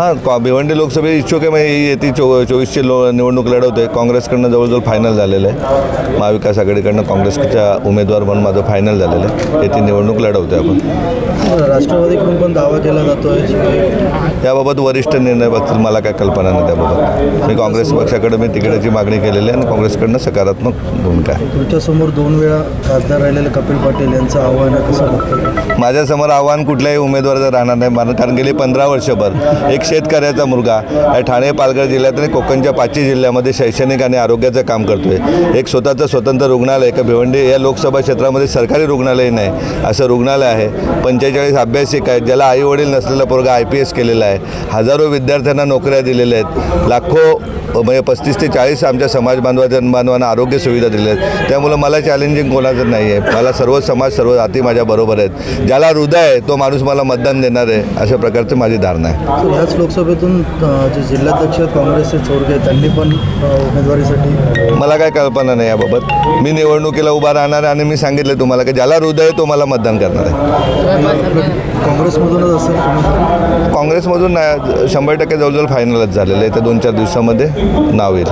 हां भिवंडी लोकसभे इच्छुक आहे म्हणजे येते चो चोवीसची लो निवडणूक लढवते काँग्रेसकडनं जवळजवळ फायनल झालेलं आहे. महाविकास आघाडीकडनं काँग्रेसच्या उमेदवार म्हणून माझं फायनल झालेलं आहे. येथे निवडणूक लढवते आपण. राष्ट्रवादीकडून पण दावा केला जातोय. याबाबत वरिष्ठ निर्णय बघतील. मला काय कल्पना नाही त्याबाबत. मी काँग्रेस पक्षाकडे मी तिकिटाची मागणी केलेली आहे आणि काँग्रेसकडनं सकारात्मक भूमिका आहे. तुमच्यासमोर दोन वेळा खासदार राहिलेले कपिल पाटील यांचं आव्हान कसं माझ्यासमोर आव्हान कुठल्याही उमेदवाराचं राहणार नाही. कारण गेली पंधरा वर्षभर एक शेतकऱ्याचा मुलगा. या ठाणे पालघर जिल्ह्यात आणि कोकणच्या पाचही जिल्ह्यामध्ये शैक्षणिक आणि आरोग्याचं काम करतोय. एक स्वतःचं स्वतंत्र रुग्णालय का भिवंडी या लोकसभा क्षेत्रामध्ये सरकारी रुग्णालय नाही असं रुग्णालय आहे. पंचेचाळीस अभ्यासिक आहेत ज्याला आई वडील नसलेला पोरगा आय पी एस केलेला आहे. हजारो विद्यार्थ्यांना नोकऱ्या दिलेल्या आहेत. लाखो म्हणजे पस्तीस ते चाळीस आमच्या समाज बांधवाच्या बांधवांना आरोग्य सुविधा दिल्या आहेत. त्यामुळं मला चॅलेंजिंग कोणाचं नाही आहे मला सर्व समाज सर्व जाती माझ्या बरोबर आहेत. ज्याला हृदय आहे तो माणूस मला मतदान देणार आहे अशा प्रकारची माझी धारणा आहे. ह्याच लोकसभेतून जे जिल्हाध्यक्ष काँग्रेसचे चोरगे त्यांनी पण उमेदवारीसाठी मला काय कल्पना नाही याबाबत. मी निवडणुकीला उभा राहणार आहे आणि मी सांगितलं तुम्हाला की ज्याला हृदय आहे तो मला मतदान करणार आहे. काँग्रेसमधूनच असेल काँग्रेसमधून शंभर टक्के जवळजवळ फायनलच झालेलं आहे त्या दोन चार दिवसामध्ये. Nawil.